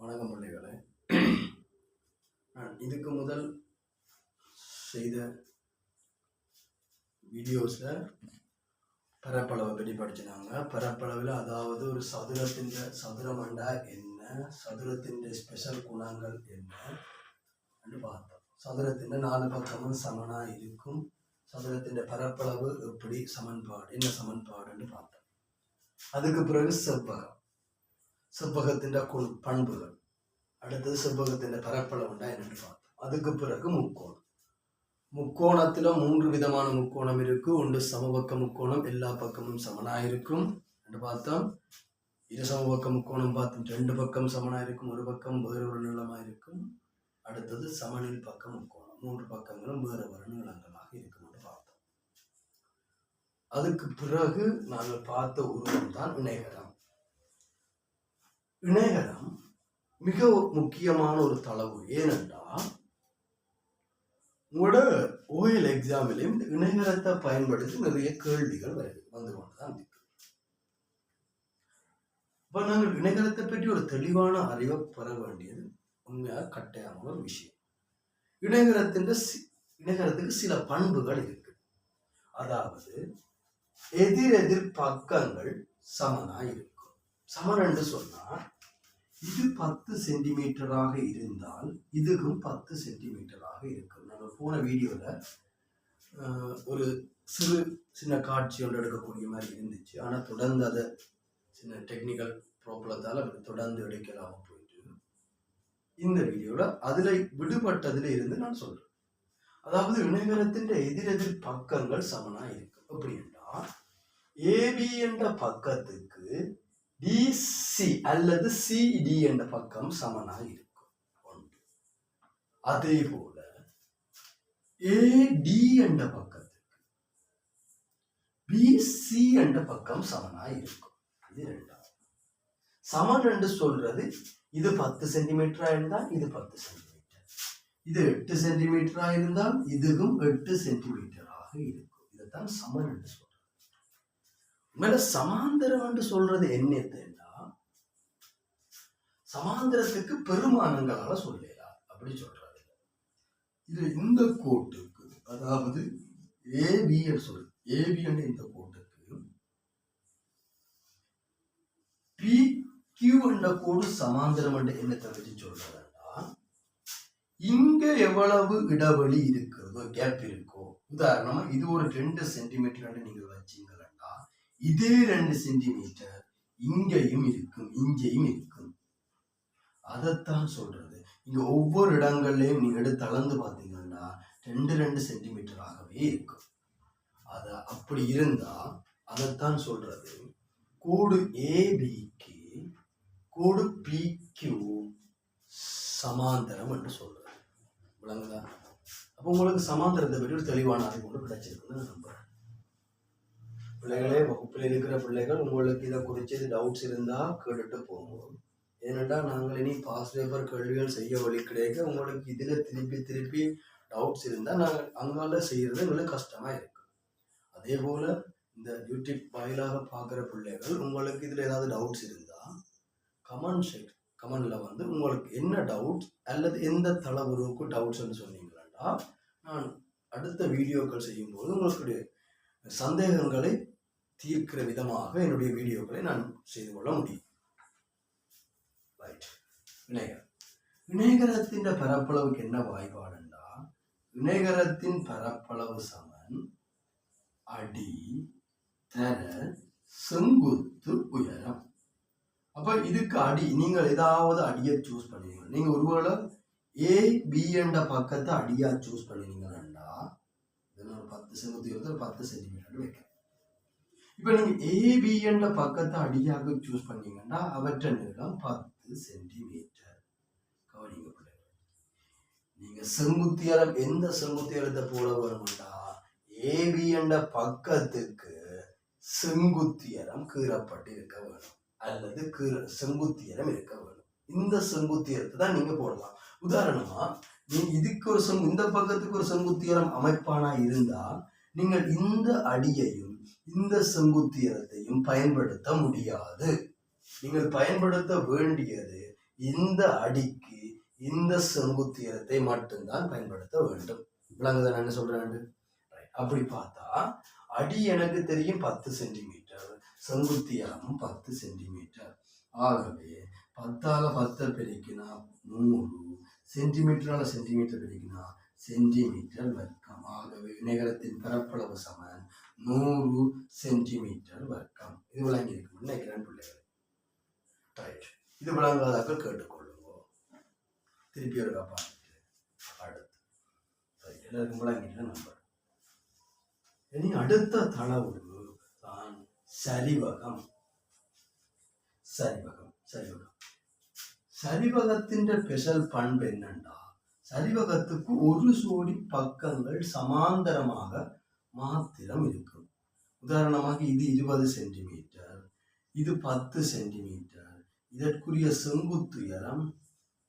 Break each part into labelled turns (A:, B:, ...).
A: வணக்கம் பிள்ளைகளே. நான் இதுக்கு முதல் செய்த வீடியோஸில் பரப்பளவை பற்றி படிச்சினாங்க பரப்பளவில் அதாவது ஒரு சதுரத்தின் சதுரமண்டா என்ன? சதுரத்தின் ஸ்பெஷல் குணங்கள் என்ன? பார்த்தோம். சதுரத்தின் நாலு பக்கமும் சமனாக இருக்கும். சதுரத்தின் பரப்பளவு எப்படி? சமன்பாடு. என்ன சமன்பாடுன்னு பார்த்தோம். அதுக்கு பிறகு செவ்வகம் செவ்வகத்தின் குழு பண்புகள். அடுத்தது செவ்வகத்தின் பரப்பளவுண்டா என்னன்னு பார்ப்போம். அதுக்கு பிறகு முக்கோணம். முக்கோணத்தில் மூன்று விதமான முக்கோணம் இருக்கு. ஒன்று சமபக்க முக்கோணம் எல்லா பக்கமும் சமனாக இருக்கும். என்று பார்த்தோம். இரு சமபக்க முக்கோணம் பார்த்தோம். ரெண்டு பக்கம் சமனாக இருக்கும் ஒரு பக்கம் வேறு ஒரு நீளமாக இருக்கும். அடுத்தது சமனில் பக்கம் முக்கோணம். மூன்று பக்கங்களும் வேறு வேறு நீளங்களாக இருக்கும் என்று பார்த்தோம். அதுக்கு பிறகு நாங்கள் பார்த்த உருவம் தான் இணைகரம் இணையதளம் மிக முக்கியமான ஒரு தளவு. ஏனென்றால் உங்களோட ஓஎல் எக்ஸாமிலையும் இந்த பயன்படுத்தி நிறைய கேள்விகள் வருது வந்து கொண்டுதான் இருக்கு. இப்போ நாங்கள் இணையதளத்தை பற்றி ஒரு தெளிவான அறிவை பெற வேண்டியது உண்மையாக கட்டாயமான ஒரு விஷயம். இணையதளத்தின் சி- சில பண்புகள் இருக்கு. அதாவது எதிரெதிர் பக்கங்கள் சமனாக இருக்கும். சமன் என்று சொன்னால் இது பத்து சென்டிமீட்டராக இருந்தால் இதுக்கும் பத்து சென்டிமீட்டராக இருக்கும். நம்ம போன வீடியோவில் ஒரு சிறு சின்ன காட்சி ஒன்று எடுக்கக்கூடிய மாதிரி இருந்துச்சு. ஆனால் தொடர்ந்து அதை சின்ன டெக்னிக்கல் ப்ராப்ளத்தால் அப்படி தொடர்ந்து எடுக்கலாம் போயிட்டு இந்த வீடியோவில் அதில் விடுபட்டதில் இருந்து நான் சொல்கிறேன் அதாவது இணையகரத்தின் எதிரெதிர் பக்கங்கள் சமனாக இருக்கும். எப்படி என்றால் ஏபி என்ற பக்கத்துக்கு டிசி அல்லது சிடி என்ற பக்கம் சமனாக இருக்கும். ஒன்று. அதே போல ஏடி என்ற பக்கத்துக்கு பிசி என்ற பக்கம் சமனாக இருக்கும். இது ரெண்டாவது சமன் என்று சொல்றது இது பத்து சென்டிமீட்டரா இருந்தால் இது பத்து சென்டிமீட்டர் இது எட்டு சென்டிமீட்டரா இருந்தால் இதுவும் எட்டு சென்டிமீட்டராக இருக்கும். இதைத்தான் சமன் என்று சொல்றது. மேல சமாந்தரம் என்று சொல்றது என்னத்தேன்னா சமாந்தரத்துக்கு பெருமானங்களால சொல்லலாம் அப்படி சொல்றாரு. இது இந்த கோட்டுக்கு அதாவது ஏபி சொல் ஏபி இந்த கோட்டுக்கு பி கியூ என்ற கோடு சமாந்தரம் என்று என்னத்தை வச்சு சொல்றதுன்னா இங்க எவ்வளவு இடைவெளி இருக்கிறதோ கேப் இருக்கோ உதாரணமா இது ஒரு ரெண்டு சென்டிமீட்டர் நீங்க வச்சீங்களா இதே ரெண்டு சென்டிமீட்டர் இங்கேயும் இருக்கும் இங்கேயும் இருக்கும். அதைத்தான் சொல்றது. இங்க ஒவ்வொரு இடங்கள்லையும் நீங்க எடுத்து அளந்து பார்த்தீங்கன்னா ரெண்டு ரெண்டு சென்டிமீட்டராகவே இருக்கும். அது அப்படி இருந்தா அதைத்தான் சொல்றது. கோடு ஏபிக்கு கோடு பிக்யூ சமாந்தரம் என்று சொல்றது. விளங்குதா? அப்போ உங்களுக்கு சமாந்தரத்தை பற்றி ஒரு தெளிவான அறிவு கிடைச்சிருக்குன்னு நம்புறேன். பிள்ளைகளே வகுப்பில் இருக்கிற பிள்ளைகள் உங்களுக்கு இதை குறித்து டவுட்ஸ் இருந்தால் கேட்டுட்டு போகும் ஏனென்றால் நாங்கள் இனி பாஸ் பேப்பர் கேள்விகள் செய்ய வழி கிடைக்க உங்களுக்கு இதில் திருப்பி திருப்பி டவுட்ஸ் இருந்தால் நாங்கள் அங்கால செய்கிறது எங்களுக்கு கஷ்டமாக இருக்கும் அதே போல் இந்த யூடியூப் வாயிலாக பார்க்குற பிள்ளைகள் உங்களுக்கு இதில் ஏதாவது டவுட்ஸ் இருந்தால் கமெண்ட் செக் கமெண்டில் வந்து உங்களுக்கு என்ன டவுட்ஸ் அல்லது எந்த தளவுருக்கு டவுட்ஸ்ன்னு சொன்னீங்கன்னா நான் அடுத்த வீடியோக்கள் செய்யும்போது உங்களுக்கு சந்தேகங்களை தீர்க்கிற விதமாக என்னுடைய வீடியோக்களை நான் செய்து கொள்ள முடியும். ரைட் விநாயகர். விநாயகரத்தின் பரப்பளவுக்கு என்ன வாய்ப்பாடுண்டா விநாயகரத்தின் பரப்பளவு சமன் அடி தர செங்குத்து உயரம். அப்போ இதுக்கு அடி நீங்கள் ஏதாவது அடியை சூஸ் பண்ணுவீங்க. நீங்கள் ஒருவேளை ஏ பி என்ற பக்கத்தை அடியாக சூஸ் பண்ணினீங்கன்னா இதனால் பத்து செங்குத்து உயரத்தில் பத்து சென்டிமீட்டர் வைக்கணும் இப்போ நீங்கள் ஏபி என்ற பக்கத்தை அடியாக சூஸ் பண்ணீங்கன்னா அவற்றை நீளம் பத்து சென்டிமீட்டர் கவனிங்க பிள்ளைகள். நீங்க செங்குத்தியலம் எந்த செங்குத்தியலத்தை போல வரும்டா? ஏபி என்ற பக்கத்துக்கு செங்குத்தியலம் கீறப்பட்டு இருக்க வேணும். அல்லது கீற செங்குத்தியரம் இருக்க வேணும். இந்த செங்குத்தியலத்தை தான் நீங்க போடலாம். உதாரணமா நீங்க இதுக்கு ஒரு செங்கு இந்த பக்கத்துக்கு ஒரு செங்குத்தியலம் அமைப்பானா இருந்தால் நீங்கள் இந்த அடியையும் இந்த செங்குத்தியரத்தையும் பயன்படுத்த முடியாது. நீங்கள் பயன்படுத்த வேண்டியது இந்த அடிக்கு இந்த செங்குத்தியரத்தை மட்டும்தான் பயன்படுத்த வேண்டும். விளங்குதா நான் என்ன சொல்றேன் அப்படி பார்த்தா அடி எனக்கு தெரியும் பத்து சென்டிமீட்டர் செங்குத்தியரம் பத்து சென்டிமீட்டர் ஆகவே பத்தால பத்தை பெருக்கினா நூறு சென்டிமீட்டரால சென்டிமீட்டர் பெருக்கினா சென்டிமீட்டர் வர்க்கம். ஆகவே இணைகரத்தின் பரப்பளவு சமன் நூறு சென்டிமீட்டர் வர்க்கம். இது விளங்கி இருக்கும் நினைக்கிறேன் பிள்ளைகள் ரைட். இது விளங்காதாக்கள் கேட்டுக்கொள்ளுவோம். திருப்பி ஒரு காப்பா அடுத்து. Right. எல்லாருக்கும் விளங்கிட்டு நம்பர். இனி அடுத்த தளவு தான் சரிவகம். சரிவகம். சரிவகம். சரிவகத்தின் ஸ்பெஷல் பண்பு என்னண்டா? சரிவகத்துக்கு ஒரு சோடி பக்கங்கள் சமாந்தரமாக மாத்திரம் இருக்கும். உதாரணமாக இது இருபது சென்டிமீட்டர் இது பத்து சென்டிமீட்டர் இதற்குரிய செங்குத்துயரம்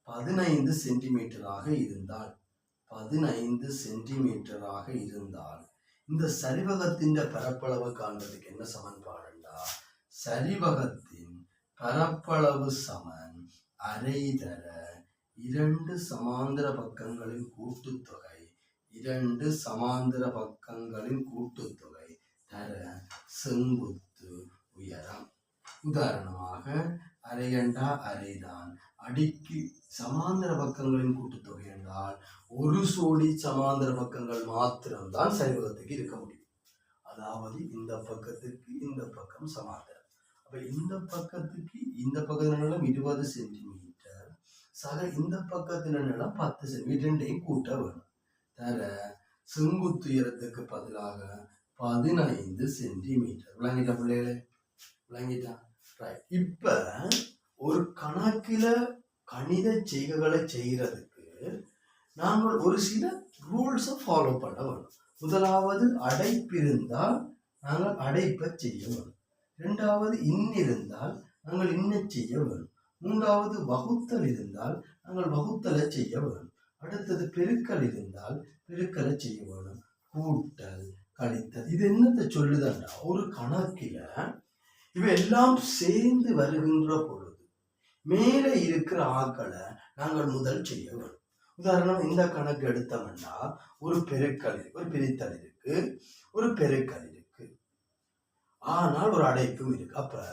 A: பதினைந்து சென்டிமீட்டராக இருந்தால் பதினைந்து சென்டிமீட்டராக இருந்தால் இந்த சரிவகத்தின் பரப்பளவு காண்பதுக்கு என்ன சமன்பாடுண்டா? சரிவகத்தின் பரப்பளவு சமன் அரைதர இரண்டு சமாந்தர பக்கங்களின் கூட்டுத்தொகை இரண்டு சமாந்தர பக்கங்களின் கூட்டுத்தொகை தர செங்குத்து உயரம். உதாரணமாக அரையண்டா அரைதான். அடிக்கு சமாந்தர பக்கங்களின் கூட்டுத்தொகை என்றால் ஒரு சோடி சமாந்தர பக்கங்கள் மாத்திரம்தான் சைவத்துக்கு இருக்க முடியும். அதாவது இந்த பக்கத்துக்கு இந்த பக்கம் சமாந்தரம். அப்ப இந்த பக்கத்துக்கு இந்த பக்கத்தின் நிலம் இருபது சென்டிமீட்டர். சக இந்த பக்கத்தின் நிலம் பத்து சென்டிமீட்டர். ரெண்டையும் கூட்ட வேணும் தர செங்குத்துயரத்துக்கு பதிலாக பதினைந்து சென்டிமீட்டர். விளங்கிட்டா பிள்ளைகளே? விளங்கிட்டா? ரைட் இப்ப ஒரு கணக்கில கணித செய்கைகளை செய்கிறதுக்கு நாங்கள் ஒரு சில ரூல்ஸை ஃபாலோ பண்ண வேணும். முதலாவது அடைப்பிருந்தால் நாங்கள் அடைப்பை செய்ய வேணும். ரெண்டாவது இன்னிருந்தால் நாங்கள் இன்ன செய்ய வேணும். மூன்றாவது வகுத்தல் இருந்தால் நாங்கள் வகுத்தலை செய்ய வேணும். அடுத்தது பெருக்கல் இருந்தால் பெருக்கலை செய்ய வேணும் கூட்டல் கழித்தல். இது என்னத்தை சொல்லுதண்டா ஒரு கணக்கில் இவையெல்லாம் சேர்ந்து வருகின்ற பொழுது மேலே இருக்கிற ஆக்களை நாங்கள் முதல் செய்ய வேணும் உதாரணம் இந்த கணக்கு எடுத்தோம்னா ஒரு பெருக்கல் ஒரு பிரித்தல் இருக்கு ஒரு பெருக்கல் இருக்கு. ஆனால் ஒரு அடைப்பும் இருக்கு. அப்ப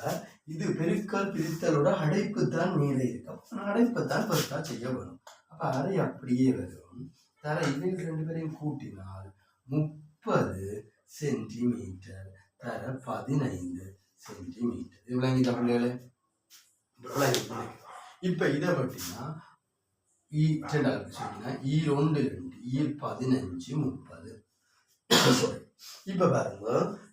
A: இது பெருக்கல் பிரித்தலோட அடைப்பு தான் மேலே இருக்கு. அப்ப அடைப்பை தான் ஃபர்ஸ்டா செய்ய வேணும். அப்ப அறை அப்படியே வரும். தர இவங்க ரெண்டு பேரையும் கூட்டினால் முப்பது சென்டிமீட்டர். தர பதினைந்து சென்டிமீட்டர். இவ்வளோ இங்கே பிள்ளைகளே? இப்போ இதை பற்றினா ஈ ரெண்டாவது சொன்னா ஈ ரெண்டு ரெண்டு ஈ பதினஞ்சு முப்பது. இப்போ பாருங்க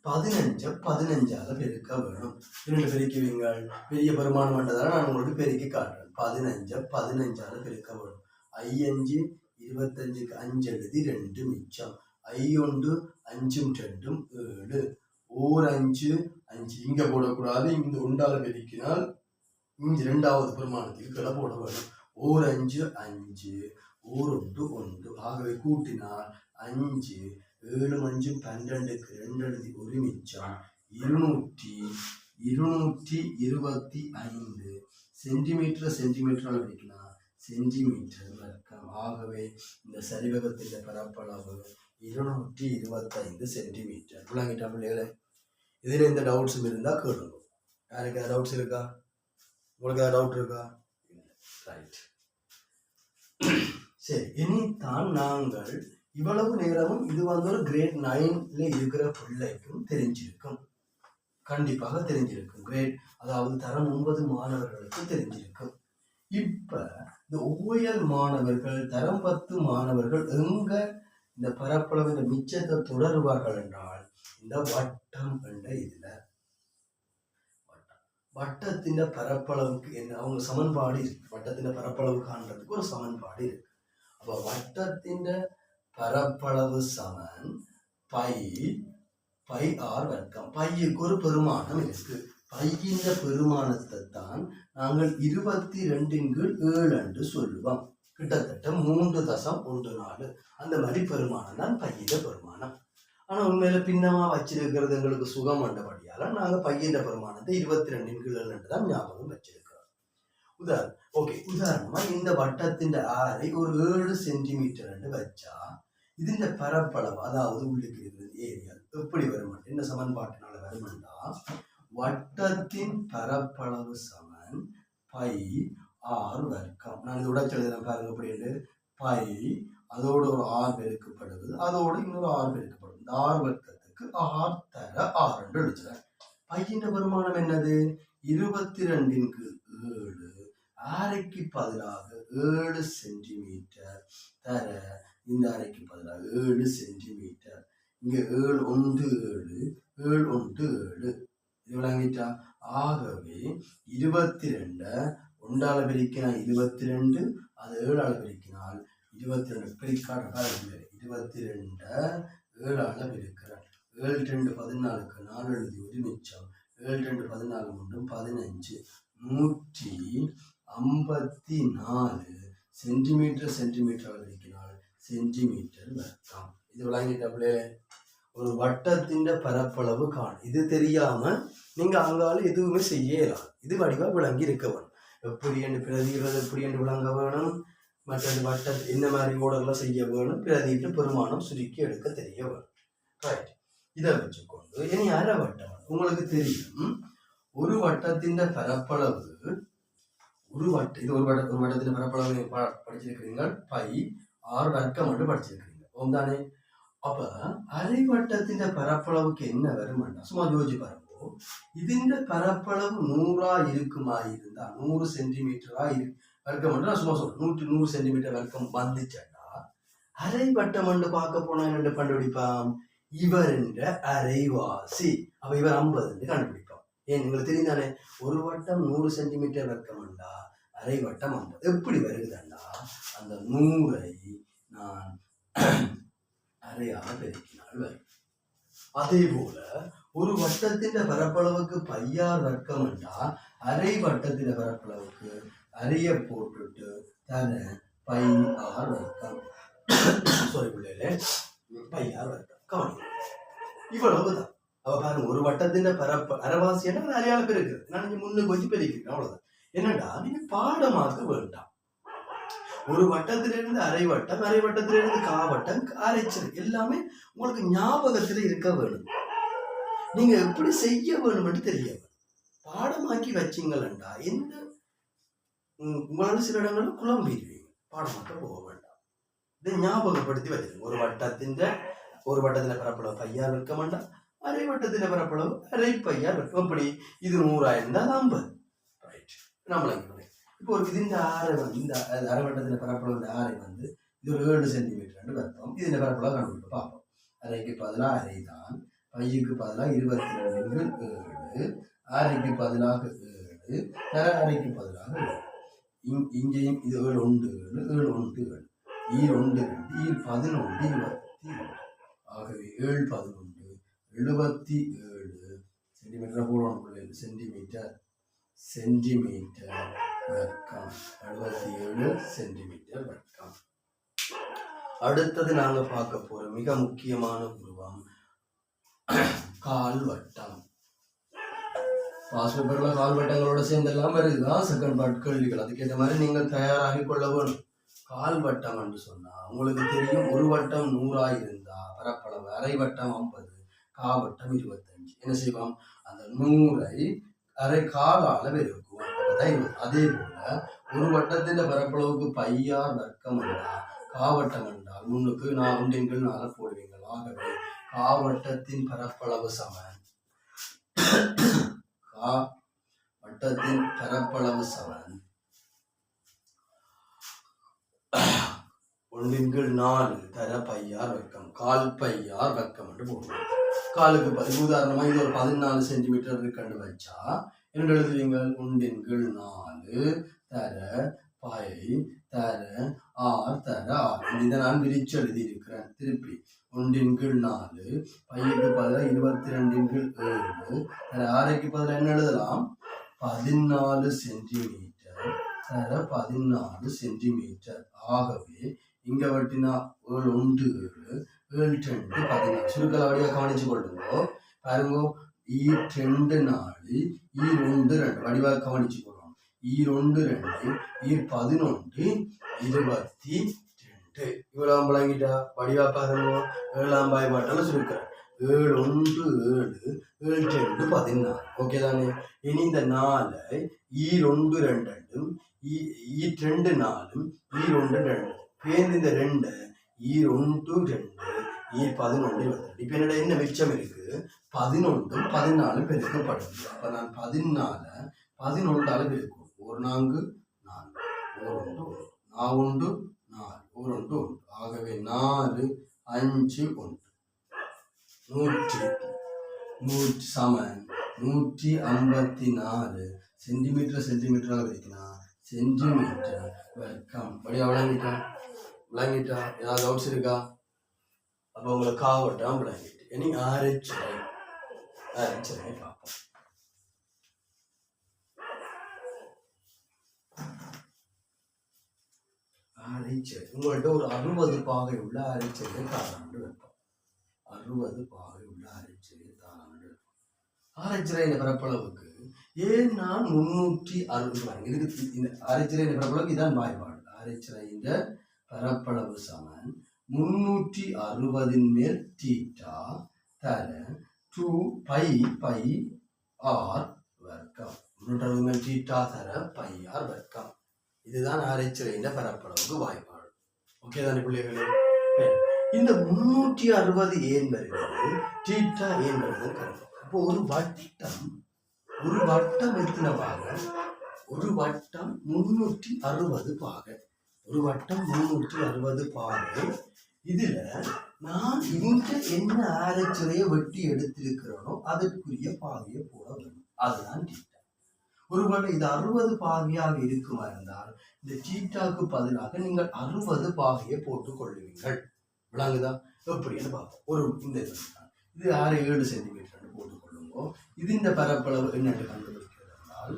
A: பதினஞ்சு பதினஞ்சால பெருக்க வேணும். இரண்டு பெருக்குவீங்க பெரிய பெருமானம் வேண்டதால நான் உங்களுக்கு பெருக்கி காட்டுறேன். பதினஞ்சு பதினஞ்சால பெருக்க வேணும். ஐயஞ்சு இருபத்தஞ்சுக்கு அஞ்சு எழுதி ரெண்டு மிச்சம். ஐ ஒன்று அஞ்சும் ரெண்டும் ஏழு. ஓர் அஞ்சு அஞ்சு. இங்கே போடக்கூடாது. இந்த ஒன்றால பெருக்கினால் இங்கு இரண்டாவது பெருமானத்துக்கு கிளை போட வேண்டும். ஓர் அஞ்சு அஞ்சு. ஓர் ஒன்று ஒன்று. ஆகவே கூட்டினால் அஞ்சு. ஏழு அஞ்சு பன்னெண்டுக்கு ரெண்டு எழுதி ஒரு மிச்சம். இருநூற்றி இருநூற்றி இருபத்தி ஐந்து. சென்டிமீட்டர் சென்டிமீட்டரால் அடிக்கலாம் சென்டிமீட்டர் வர்க்கம் ஆகவே இந்த சரிவகத்தின் பரப்பளவு இருநூற்றி இருபத்தைந்து சென்டிமீட்டர். விளங்கிட்டா பிள்ளைகளே? இதில் எந்த டவுட்ஸும் இருந்தால் கேளுங்க. யாருக்கு ஏதாவது டவுட்ஸ் இருக்கா? உங்களுக்கு ஏதாவது டவுட் இருக்கா? ரைட் சரி இனித்தான் நாங்கள் இவ்வளவு நேரமும் இது வந்து ஒரு கிரேட் நைன்ல இருக்கிற பிள்ளைக்கும் தெரிஞ்சிருக்கும். கண்டிப்பாக தெரிஞ்சிருக்கும். கிரேட் அதாவது தரம் ஒன்பது மாணவர்களுக்கு தெரிஞ்சிருக்கும். இப்ப இந்த ஓயல் மாணவர்கள் தரம் பத்து மாணவர்கள் எங்க இந்த பரப்பளவு இந்த மிச்சத்தை தொடருவார்கள் என்றால் இந்த வட்டம் என்ற இதுல. வட்டம் வட்டத்தின் பரப்பளவுக்கு என்ன அவங்க சமன்பாடு இருக்கு. வட்டத்தின் பரப்பளவு காண்றதுக்கு ஒரு சமன்பாடு இருக்கு. அப்ப வட்டத்தின் பரப்பளவு சமன் பை பை ஆர் வர்க்கம். பையுக்கு ஒரு பெருமானம் இருக்கு. பையின் பெருமானத்தை தான் நாங்கள் இருபத்தி ரெண்டின் கீழ் ஏழு என்று சொல்லுவோம். கிட்டத்தட்ட மூன்று தசம் ஒன்று நாலு. அந்த மாதிரி பெருமானம் தான் பையன் பெருமானம். ஆனால் உண்மையில் பின்னமாக வச்சிருக்கிறது எங்களுக்கு சுகம் என்றபடியால் நாங்கள் பையிட பெருமானத்தை இருபத்தி ரெண்டின் கீழ் என்று தான் ஞாபகம் வச்சிருக்கிறோம். உதாரணம் ஓகே உதாரணமாக இந்த வட்டத்தின் ஆரை ஒரு ஏழு சென்டிமீட்டர் என்று வச்சா ഇതിന്റെ പരപ്പളവ് അതാവത് ഉള്ളിക്കിരിക്കുന്നത് ഏരിയ എപ്പടി വരുമുണ്ട് എന്റെ സമാൻപാട്ടിനുള്ള വരുമുണ്ടാ വട്ടത്തിൻ പരപ്പളവ് സമ பை ஆர் வர்க்கம். நான் இது உடச்சு எழுதுறேன் பாருங்க அப்படின்னு பை அதோட ஒரு ஆர் பெருக்கப்படுது அதோட இன்னொரு ஆர் பெருக்கப்படும் இந்த ஆர் வர்க்கத்துக்கு ஆர் தர ஆர் என்று எழுதுறேன். பையின் வருமானம் என்னது? இருபத்தி ரெண்டின் ஏழு அரைக்கு பதிலாக ஏழு சென்டிமீட்டர் தர இந்த அரைக்கு பதிலாக ஏழு சென்டிமீட்டர். இங்கே ஏழு ஒன்று ஏழு ஏழு ஒன்று ஏழு. விளங்கிட்டா? ஆகவே இருபத்தி ரெண்டை ஒன்றால் பெருக்கினால் இருபத்தி ரெண்டு அது ஏழால் பெருக்கினால் இருபத்தி ரெண்டு பெருக்காட இருபத்தி ரெண்டை ஏழால் பெருக்கிறார். ஏழு ரெண்டு பதினாலுக்கு நாலு எழுதி ஒரு மிச்சம் ஏழு ரெண்டு பதினாலு மட்டும் பதினஞ்சு. நூற்றி ஐம்பத்தி நாலு சென்டிமீட்டர் சென்டிமீட்டர் பெருக்கினால் சென்டிமீட்டர் வர்க்கம். இது விளங்கிட்டப்பலே ஒரு வட்டத்தின் பரப்பளவு காணும் இது தெரியாம நீங்க அங்கால எதுவுமே செய்யலாம் இது வடிவா விளங்கி இருக்க வேணும் எப்படி என்று பிரதிகிறது எப்படி என்று விளங்க வேணும் மற்றது வட்ட என்ன மாதிரி ஓடெல்லாம் செய்ய வேணும்? பிரதிட்டு பெருமானம் சுருக்கி எடுக்க தெரிய வேணும் ரைட் இதை வச்சுக்கொண்டு இனி அரை வட்டம். உங்களுக்கு தெரியும் ஒரு வட்டத்தின் பரப்பளவு ஒரு வட்ட இது ஒரு வட்ட ஒரு வட்டத்தின் பரப்பளவு படிச்சிருக்கிறீங்க பை ஆறு வர்க்கம் மட்டும் படிச்சிருக்கிறீங்க ஓம் தானே. അപ്പൊ അരവട്ടത്തിന്റെ പരപ്പളവുക്ക് എന്ന വരുമാനം സുമാ യോജി പറയുമ്പോൾ ഇതിന്റെ പരപ്പളവ് നൂറാ ഇരുക്കുമായിരുന്നാ നൂറ് സെന്റിമീറ്ററാ ഇരു വർക്കമുണ്ട് സുമാ സോ നൂറ്റി നൂറ് സെന്റിമീറ്റർ വർക്കം വന്നിച്ചേട്ടാ അരവട്ടം കൊണ്ട് പാക്ക പോണ രണ്ട് കണ്ടുപിടിപ്പാം இவருன்ற அரைவாசி அப்ப இவர் ஐம்பதுன்னு கண்டுபிடிப்பான் ஏன் உங்களுக்கு தெரியுதானே ஒரு வட்டம் நூறு சென்டிமீட்டர் வெக்கம்ண்டா அரை வட்டம் ஐம்பது எப்படி வருகுதுன்னா அந்த நூறை நான் அரையாக பெருக்கினால் வரும் அதே போல ஒரு வட்டத்தின் பரப்பளவுக்கு பையார் வர்க்கம் என்றால் அரை வட்டத்தின் பரப்பளவுக்கு அரிய போட்டுட்டு தானே பை ஆர் வர்க்கம். சாரி பிள்ளைகளே பையார் வர்க்கம். கவனம் இவ்வளவுதான். அவ பாருங்க ஒரு வட்டத்தின் பரப்ப அரைவாசி என்ன நிறைய பேர் இருக்குது நான் இங்க முன்னுக்கு வச்சு பெருக்கிறேன் அவ்வளவுதான். என்னடா நீங்க பாடமாக்க வேண்டாம். ஒரு வட்டத்திலிருந்து அரை வட்டம் அரை வட்டத்திலிருந்து காவட்டம் அரைச்சல் எல்லாமே உங்களுக்கு ஞாபகத்தில் இருக்க வேணும். நீங்க எப்படி செய்ய வேணும்னு தெரிய பாடமாக்கி வச்சீங்களா எந்த உங்களால் சில இடங்கள்ல குழம்பிடுவீங்க பாடமாக்க போக வேண்டாம். இதை ஞாபகப்படுத்தி வச்சிருங்க. ஒரு வட்டத்தின் ஒரு வட்டத்தில் பரப்பளவு பையால் இருக்க வேண்டாம் அரை வட்டத்தில் பரப்பளவு அரை பையால் இருக்கும் அப்படி இது நூறாயிருந்தா ஐம்பது. ரைட் நம்மளுக்கு இப்போ ஒரு இந்த ஆறை வந்து இந்த அரைவட்டத்தில் பரப்பளவு இந்த ஆறை வந்து இது ஒரு ஏழு சென்டிமீட்டர் வருத்தம் இதில் பரப்பளவு கண்டுபிடிக்க பார்ப்போம். அரைக்கு பதிலாக அரை தான் பையுக்கு பதிலாக இருபத்தி ரெண்டு ஏழு. ஆரைக்கு பதிலாக ஏழு. தர அரைக்கு பதிலாக ஏழு. இங்கேயும் இது ஏழு ஒன்று ஏழு ஏழு ஒன்று ஏழு. ஈ ஒன்று ரெண்டு. ஈர் பதினொன்று இருபத்தி ரெண்டு. ஆகவே ஏழு பதினொன்று எழுபத்தி ஏழு. சென்டிமீட்டர் போகிறோம் சென்டிமீட்டர் சென்டிமீட்டர் வர்க்கம். அறுபத்தி ஏழு சென்டிமீட்டர் வர்க்கம். அடுத்தது நாங்கள் பார்க்க போற மிக முக்கியமான உருவம் கால் வட்டம் பாஸ் சேர்ந்து கால் வட்டங்களோட சேர்ந்தெல்லாம் வருதுதான். செகண்ட் பார்ட் கேள்விகள். அதுக்கேற்ற மாதிரி நீங்கள் தயாராகி கொள்ள வேணும். கால் வட்டம் என்று சொன்னா உங்களுக்கு தெரியும் ஒரு வட்டம் நூறாக இருந்தா பரப்பளவு அரை வட்டம் ஐம்பது காவட்டம் இருபத்தஞ்சு. என்ன செய்வோம்? அந்த நூறை அரை கால அளவு இருக்கும் அதே போல ஒரு வட்டத்தின் பரப்பளவுக்கு பையார் வர்க்கம் என்றால் காவட்டம் என்றால் முன்னுக்கு நான் ஒன்றின்கள் நால போடுவீங்கள் ஆகவே காவட்டத்தின் பரப்பளவு சமன். கா வட்டத்தின் பரப்பளவு சமன். ஒன்றின்கள் நாலு தர பையார் வர்க்கம் கால் பையார் வர்க்கம் என்று போடுவோம். காலுக்கு பதி இது ஒரு பதினாலு சென்டிமீட்டர் இருக்குன்னு வச்சா என்ன எழுதுவீங்க உண்டின் கீழ் நாலு தர பை தர ஆர் தர ஆர். இதை நான் விரிச்சு எழுதி இருக்கிறேன் திருப்பி. ஒன்றின் கீழ் நாலு பையனுக்கு பதிலாக இருபத்தி ரெண்டின் கீழ் ஏழு தர ஆரைக்கு பதிலாக என்ன எழுதலாம்? பதினாலு சென்டிமீட்டர் தர பதினாலு சென்டிமீட்டர். ஆகவே இங்கே வட்டினா ஏழு ஒன்று ஏழு ஏழு ரெண்டு பதினாலு சுருக்கல வழியாக கவனிச்சு கொள்ளுங்க. பாருங்க ஈ ரெண்டு நாலு ஈ ரெண்டு ரெண்டு வடிவாக கவனிச்சு கொள்ளும் ஈரொண்டு ரெண்டு ஈர் பதினொன்று இருபத்தி ரெண்டு இவ்வளவு விளங்கிட்டா வடிவா பாருங்க ஏழாம் பாய் பாட்டெல்லாம் சுருக்கிறேன் ஏழு ஒன்று ஏழு ஏழு ரெண்டு பதினாறு ஓகே தானே இனி இந்த நாலு ஈரொண்டு ரெண்டு ரெண்டும் ஈ ரெண்டு நாலும் ஈரொண்டு ரெண்டு பேருந்து இந்த ரெண்டு ஈரொண்டு ரெண்டு ஈ பதினொன்று இருபத்தி இப்போ என்னோட என்ன மிச்சம் இருக்கு? பதினொன்று பதினாலு பெருக்கப்படும் அப்போ நான் பதினாலு பதினொன்றால பெருக்கும் ஒரு நான்கு நாலு ஒரு ஒன்று ஒன்று. நான் ஒன்று நாலு. ஒரு ஒன்று ஒன்று. ஆகவே நாலு அஞ்சு ஒன்று. நூற்றி நூற்றி சமன். நூற்றி ஐம்பத்தி நாலு சென்டிமீட்டர் சென்டிமீட்டராக பிரிக்கலாம் சென்டிமீட்டர் வெல்கம் படியா அவ்வளோ விளங்கிட்டா? ஏதாவது டவுட்ஸ் இருக்கா? அப்போ உங்களை காவட்டம் விளங்கிட்டு. இனி ஆரச்சரை ஆரச்சரை பார்ப்போம். அரைச்சரை உங்கள்கிட்ட ஒரு அறுபது பாகை உள்ள ஆரைச்சரியை தாராண்டு வைப்போம். அறுபது பாகை உள்ள ஆரைச்சரியை தாராண்டு வைப்போம். இந்த பரப்பளவுக்கு? ஏன் நான் முன்னூற்றி அறுபது? இதுக்கு இந்த ஆரைச்சரையின் பரப்பளவுக்கு? இதான் வாய்ப்பாடு ஆரைச்சரையின் பரப்பளவு சமன் முன்னூற்றி அறுபதின் மேல் தீட்டா தர டூ பை பை ஆர் வர்க்கம். முன்னூற்றி அறுபது மேல் தீட்டா தர பை ஆர் வர்க்கம். இதுதான் ஆரைச்சிறையின் பரப்பளவுக்கு வாய்ப்பாடு. ஓகே தானே பிள்ளைகளே இந்த முன்னூற்றி அறுபது ஏன் வருகிறது தீட்டா ஏன் வருகிறது கருத்து. அப்போ ஒரு வட்டம் ஒரு வட்டம் எத்தனை பாக ஒரு வட்டம் முன்னூற்றி அறுபது பாகை ஒரு வட்டம் முன்னூற்றி அறுபது பாதை இதில் நான் இங்கே என்ன ஆரைச்சிறையை வெட்டி எடுத்திருக்கிறேனோ அதற்குரிய பாதையை போட வேண்டும். அதுதான் டீட்டா ஒருவேளை இது அறுபது பாகையாக இருக்குமா இருந்தால் இந்த டீட்டாக்கு பதிலாக நீங்கள் அறுபது பாகையை போட்டுக் கொள்ளுவீர்கள். விளங்குதா? எப்படின்னு பார்ப்போம். ஒரு இந்த இது இது ஆறு ஏழு சென்டிமீட்டர் போட்டுக்கொள்ளுங்க இது இந்த பரப்பளவு என்னென்று கண்டுபிடிக்கிறது என்றால்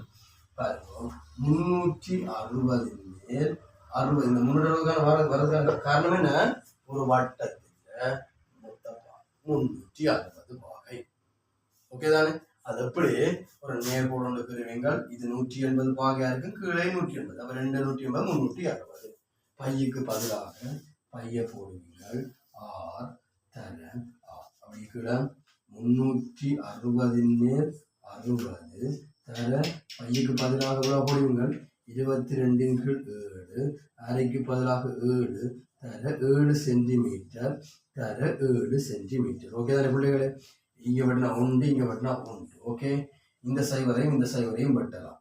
A: பாருங்க முன்னூற்றி அறுபது மேல் அறுபது இந்த முன்னூறுக்கான வர வரதுக்கான காரணம் என்ன? ஒரு வட்டத்தில் மொத்த முன்னூற்றி அறுபது பாகை ஓகே தானே? அது எப்படி? ஒரு நேர்கோடு ஒன்று பெறுவீங்கள் இது நூற்றி எண்பது பாகையா இருக்கு கீழே நூற்றி எண்பது. அப்போ ரெண்டு நூற்றி எண்பது முன்னூற்றி அறுபது. பையுக்கு பதிலாக பைய போடுவீங்கள் ஆர் தர ஆர் அப்படி கீழே முன்னூற்றி அறுபதின் நேர் அறுபது தர பையுக்கு பதிலாக எவ்வளவு போடுவீங்கள் இருபத்தி ரெண்டின் கீழ் ஏழு அரைக்கு பதிலாக ஏழு தர ஏழு சென்டிமீட்டர் தர ஏழு சென்டிமீட்டர் ஓகே தானே பிள்ளைகளே இங்கே வெட்டினா உண்டு இங்கே வெட்டினா உண்டு ஓகே இந்த சைவரையும் இந்த சைவரையும் வெட்டலாம்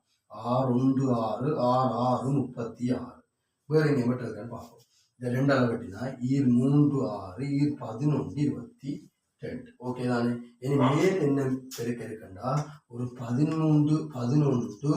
A: ஆறு உண்டு ஆறு ஆறு ஆறு முப்பத்தி ஆறு வேறு எங்கே வெட்டிருக்கான்னு பார்ப்போம் இந்த ரெண்டு அளவு வெட்டினா ஈர் மூன்று ஆறு ஈர் பதினொன்று இருபத்தி ரெண்டு ஓகே தானே இனி மேல் என்ன பெருக்க இருக்குண்டா ஒரு பதினொன்று பதினொன்று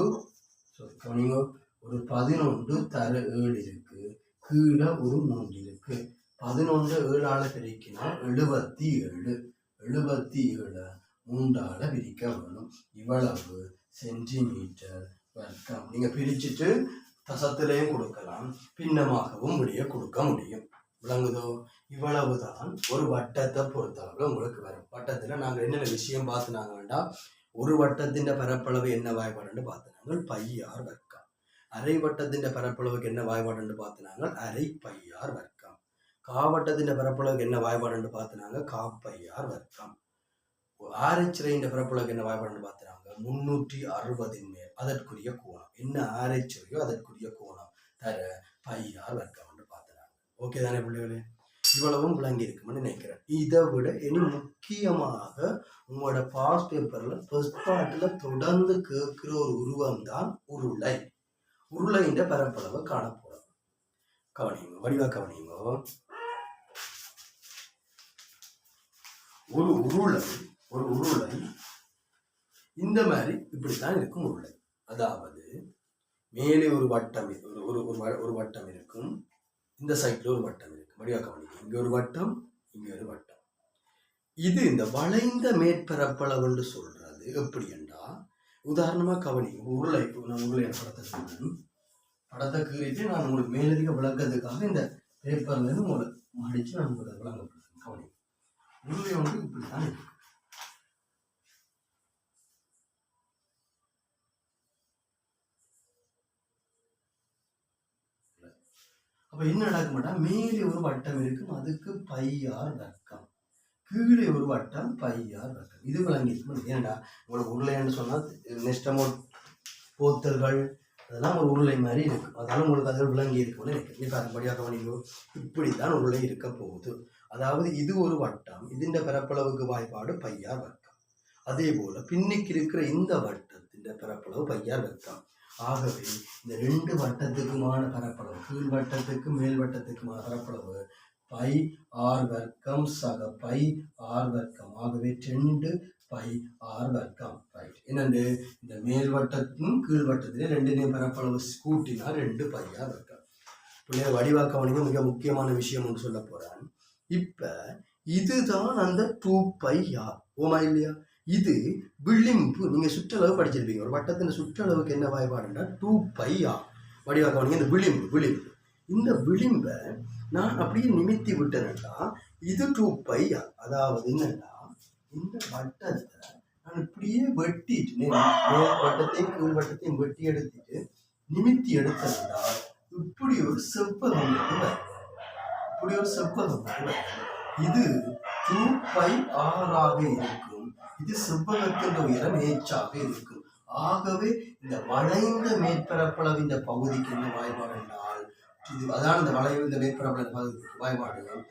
A: கவனிங்க ஒரு பதினொன்று தர ஏழு இருக்கு கீழே ஒரு மூன்று இருக்கு பதினொன்று ஏழால பிரிக்கினால் எழுபத்தி ஏழு. எழுபத்தி ஏழு மூன்றால பிரிக்க வேணும். இவ்வளவு சென்டிமீட்டர் வர்க்கம். நீங்க பிரிச்சுட்டு தசத்திலையும் கொடுக்கலாம். பின்னமாகவும் முடிய கொடுக்க முடியும். விளங்குதோ? இவ்வளவுதான். ஒரு வட்டத்தை பொறுத்தளவுல உங்களுக்கு வரும். வட்டத்துல நாங்கள் என்னென்ன விஷயம் பார்த்துனாங்க வேண்டாம் ஒரு வட்டத்தின் பரப்பளவு என்ன வாய்ப்பாடுன்னு பார்த்து பையார் வர்க்கம். அரைவட்டத்தின் பரப்பளவுக்கு என்ன வாய்பாடுன்னு பார்த்துனாங்க? அரை பையார் வர்க்கம். காவட்டத்தின் பரப்பளவுக்கு என்ன வாய்பாடுன்னு பார்த்துனாங்க? காப்பையார் வர்க்கம். ஆரைச்சிறையின் பரப்பளவுக்கு என்ன வாய்பாடுன்னு பார்த்துனாங்க? முன்னூற்றி அறுபதின் மேல். அதற்குரிய கோணம். என்ன ஆரைச்சிறையோ அதற்குரிய கோணம். தர பையார் வர்க்கம்னு பார்த்துனாங்க. ஓகே தானே பிள்ளைகளே? இவ்வளவும் விளங்கியிருக்கும்னு நினைக்கிறேன். இதை விட இனி முக்கியமாக உங்களோட பாஸ் பேப்பரில் ஃபர்ஸ்ட் பாட்டில் தொடர்ந்து கேட்குற ஒரு உருவம் தான் உருளை. உருளைன்ற பரப்பளவை காணப்படும் கவனிங்க வடிவா கவனிங்க ஒரு உருளை ஒரு உருளை இந்த மாதிரி இப்படித்தான் இருக்கும் உருளை. அதாவது மேலே ஒரு வட்டம் ஒரு ஒரு ஒரு வட்டம் இருக்கும். இந்த சைட்ல ஒரு வட்டம் இருக்கு. மடிவா கவனிங்க. இங்க ஒரு வட்டம் இங்க ஒரு வட்டம். இது இந்த வளைந்த மேற்பரப்பளவுன்னு சொல்றது எப்படி என்றா உதாரணமா கவனி உருளை நான் உருளை படத்தை சொல்றேன் படத்தை கீறிட்டு நான் உங்களுக்கு மேலதிக விளக்கத்துக்காக இந்த பேப்பர்ல இருந்து உங்களுக்கு மடிச்சு நான் உங்களுக்கு விளங்கப்படுறேன் கவனி உருளை வந்து இப்படித்தான் இருக்கு. அப்போ என்ன நடக்க நடக்கும்னா மேலே ஒரு வட்டம் இருக்கும் அதுக்கு பையார் வர்க்கம். கீழே ஒரு வட்டம் பையார் ரக்கம் இது விளங்கியிருக்கும் ஏன்டா உங்களுக்கு உருளைன்னு சொன்னால் நெஸ்டமோ போத்தல்கள் அதெல்லாம் ஒரு உருளை மாதிரி இருக்கும். அதனால உங்களுக்கு அதில் விளங்கி இருக்கும்னு நினைக்கிறேன் இப்போ அதுபடியாக கவனிக்கும் இப்படி தான் உருளை இருக்க போகுது. அதாவது இது ஒரு வட்டம் இதுண்ட பரப்பளவுக்கு வாய்ப்பாடு பையார் வட்டம் அதே போல் பின்னிக்கு இருக்கிற இந்த வட்டத்தின் பரப்பளவு பையார் வட்டம் ஆகவே இந்த ரெண்டு வட்டத்துக்குமான பரப்பளவு கீழ் வட்டத்துக்கு மேல் வட்டத்துக்குமான பரப்பளவு பை ஆர் வர்க்கம் சக பை ஆர் வர்க்கம். ஆகவே ரெண்டு பை ஆர் வர்க்கம். ரைட் என்னண்டு இந்த மேல் வட்டத்தும் கீழ் வட்டத்திலே ரெண்டுமே பரப்பளவு கூட்டினா ரெண்டு பை ஆர் வர்க்கம். பிள்ளைய வடிவாக்கவனுக்கு மிக முக்கியமான விஷயம் ஒன்று சொல்ல போகிறான் இப்போ இதுதான் அந்த டூ பை ஆர் ஓமா இல்லையா? இது விளிம்பு நீங்கள் சுற்றளவு படிச்சிருப்பீங்க. ஒரு வட்டத்தின் சுற்றளவுக்கு என்ன வாய்ப்பாடுன்னா டூ பை ஆர் வடிவாக்கவனுக்கு இந்த விளிம்பு விளிம்பு இந்த விளிம்பை நான் அப்படியே நிமித்தி விட்டேன்னா இது டூ பை அதாவது என்னன்னா இந்த வட்டத்தை நான் இப்படியே வெட்டிட்டு வட்டத்தையும் கீழ் வட்டத்தையும் வெட்டி எடுத்துட்டு நிமித்தி எடுத்தேன்னா இப்படி ஒரு செவ்வகம் இப்படி ஒரு செவ்வகம் இது டூ பை ஆறாக இருக்கும். இது செவ்வகத்தின் உயரம் ஏச்சாக இருக்கும். ஆகவே இந்த வளைந்த மேற்பரப்பளவு இந்த பகுதிக்கு என்ன வாய்ப்பாடு என்றால் இது அதான் இந்த வளைந்த மேற்பரப்பளவு பகுதிக்கு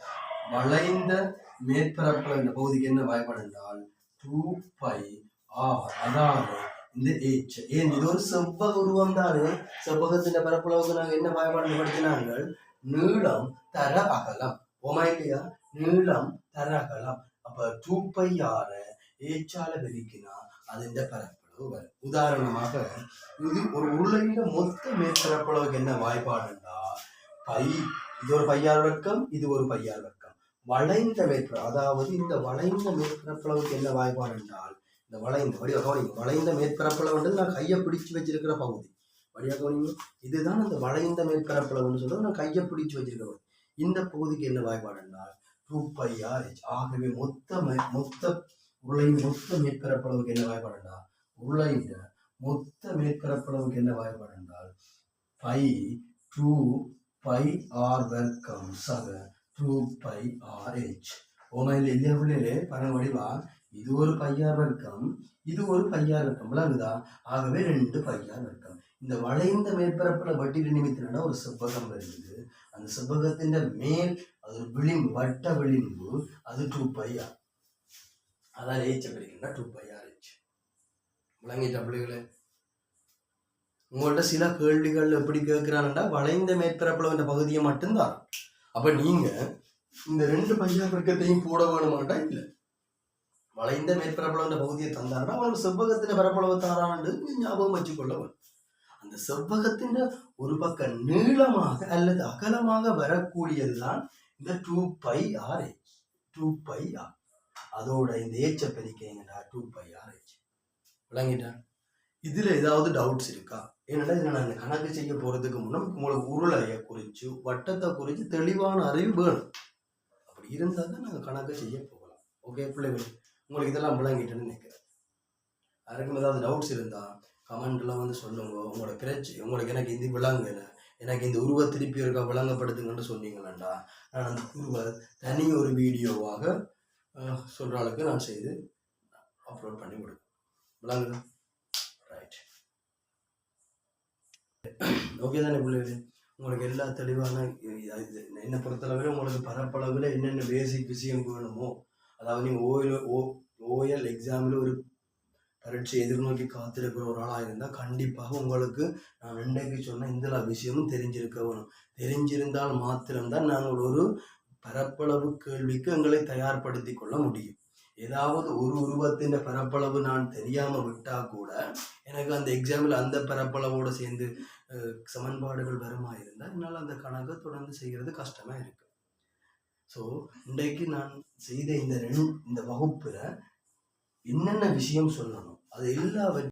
A: வளைந்த மேற்பரப்பளவு இந்த பகுதிக்கு என்ன வாய்ப்பாடு என்றால் டூ பை ஆர் அதாவது இந்த ஏச் ஏன்? இது ஒரு செவ்வக உருவம் தானே. செவ்வகத்தின் பரப்பளவுக்கு நாங்கள் என்ன வாய்ப்பாடு படுத்தினாங்க நீளம் தர அகலம். Oh ஓமா இல்லையா நீளம் தர அகலம். அப்ப டூ பை ஆற பேச்சால பெருக்கினா അതിന്റെ പരപ്പളവ് വരും ஒரு ഇത് மொத்த மேற்பரப்பளவுக்கு என்ன മേற்பരപ്പളവുക്ക് பை இது ஒரு ഇതൊരു പയ്യാർവക്കം இது ஒரு பையார்வக்கம் வளைந்த மேற்ப அதாவது இந்த வளைந்த மேற்பரப்பளவுக்கு என்ன வாய்ப்பாடு என்றால் இந்த வளைந்த வடிவ கவனிங்க. வளைந்த மேற்பரப்பளவுன்றது நான் கையை பிடிச்சு வச்சிருக்கிற பகுதி. வடிவ கவனிங்க. இதுதான் அந்த வளைந்த மேற்பரப்பளவுன்னு சொல்றது. நான் கையை பிடிச்சு வச்சிருக்கிற இந்த பகுதிக்கு என்ன வாய்ப்பாடு என்றால் ரூபாய் ஆகவே மொத்த மொத்த உருளை மொத்த மேற்பரப்பளவுக்கு என்ன வாய்ப்பாடு என்றால் உருளையின் மொத்த மேற்பரப்பளவுக்கு என்ன வாய்ப்பாடு என்றால் பை டூ பை ஆர் வர்க்கம் சக டூ பை ஆர் ஹெச் உங்கள் இல்லையா பிள்ளைகளே? பண வடிவா. இது ஒரு பையார் வர்க்கம் இது ஒரு பையார் வர்க்கம். விளங்குதா? ஆகவே ரெண்டு பையார் வர்க்கம். இந்த வளைந்த மேற்பரப்பில் வட்டிட்டு நிமித்தினா ஒரு செவ்வகம் வருது. அந்த செவ்வகத்தின் மேல் அது விளிம்பு வட்ட விளிம்பு. அது டூ பையார் அதான் ஏச்ச பிரிக்கின்றா டூ பை ஆர் ஹெச் விளங்கிட்ட பிள்ளைகளே சில கேள்விகள் எப்படி கேட்கிறாங்கன்னா வளைந்த மேற்பரப்புல இந்த பகுதியை மட்டும்தான். அப்ப நீங்க இந்த ரெண்டு பையா பெருக்கத்தையும் போட வேணுமாட்டா இல்லை. வளைந்த மேற்பரப்புல இந்த பகுதியை தந்தாருன்னா அவன் செவ்வகத்தின் பரப்பளவு தாரான்னு ஞாபகம் வச்சுக்கொள்ள வேணும் அந்த செவ்வகத்தின் ஒரு பக்கம் நீளமாக அல்லது அகலமாக வரக்கூடியதுதான் இந்த two pi R two pi R அதோட இந்த ஏச்ச பெருக்கீங்கடா டூ பை ஆர் ஹெச் விளங்கிட்டா இதில் ஏதாவது டவுட்ஸ் இருக்கா? ஏன்னா இதில் நான் இந்த கணக்கு செய்ய போகிறதுக்கு முன்னே உங்களுக்கு உருளையை குறித்து வட்டத்தை குறித்து தெளிவான அறிவு வேணும். அப்படி இருந்தால் தான் நாங்கள் கணக்கு செய்ய போகலாம். ஓகே பிள்ளைகள் உங்களுக்கு இதெல்லாம் விளங்கிட்டேன்னு நினைக்கிறேன். யாருக்கும் ஏதாவது டவுட்ஸ் இருந்தா கமெண்ட்லாம் வந்து சொல்லுங்க. உங்களோட பிரச்சு உங்களுக்கு எனக்கு இந்த விளங்கல எனக்கு இந்த உருவ திருப்பி இருக்கா விளங்கப்படுத்துங்கன்னு சொன்னீங்களாண்டா? நான் அந்த உருவ தனி ஒரு வீடியோவாக சொல்கிற அளவுக்கு நான் செய்து அப்லோட் பண்ணி கொடுப்பேன் ரைட் ஓகே தானே பிள்ளைகளே? உங்களுக்கு எல்லா தெளிவான இது என்னை பொறுத்தளவில் உங்களுக்கு பரப்பளவில் என்னென்ன பேசிக் விஷயம் வேணுமோ அதாவது நீங்கள் ஓயில் ஓ ஓஎல் எக்ஸாமில் ஒரு பரீட்சை எதிர்நோக்கி காத்திருக்கிற ஒரு ஆளாக இருந்தால் கண்டிப்பாக உங்களுக்கு நான் ரெண்டைக்கு சொன்ன இந்த விஷயமும் தெரிஞ்சிருக்க வேணும். தெரிஞ்சிருந்தால் மாத்திரம்தான் நாங்கள் ஒரு பரப்பளவு கேள்விக்கு எங்களை தயார்படுத்தி கொள்ள முடியும். ஏதாவது ஒரு உருவத்தின் பரப்பளவு நான் தெரியாமல் விட்டால் கூட எனக்கு அந்த எக்ஸாமில் அந்த பரப்பளவோடு சேர்ந்து சமன்பாடுகள் வருமா இருந்தால் என்னால் அந்த கணக்கை தொடர்ந்து செய்கிறது கஷ்டமாக இருக்கு ஸோ இன்றைக்கு நான் செய்த இந்த ரெண்டு இந்த வகுப்பில் என்னென்ன விஷயம் சொல்லணும்? அது எல்லாவற்றையும்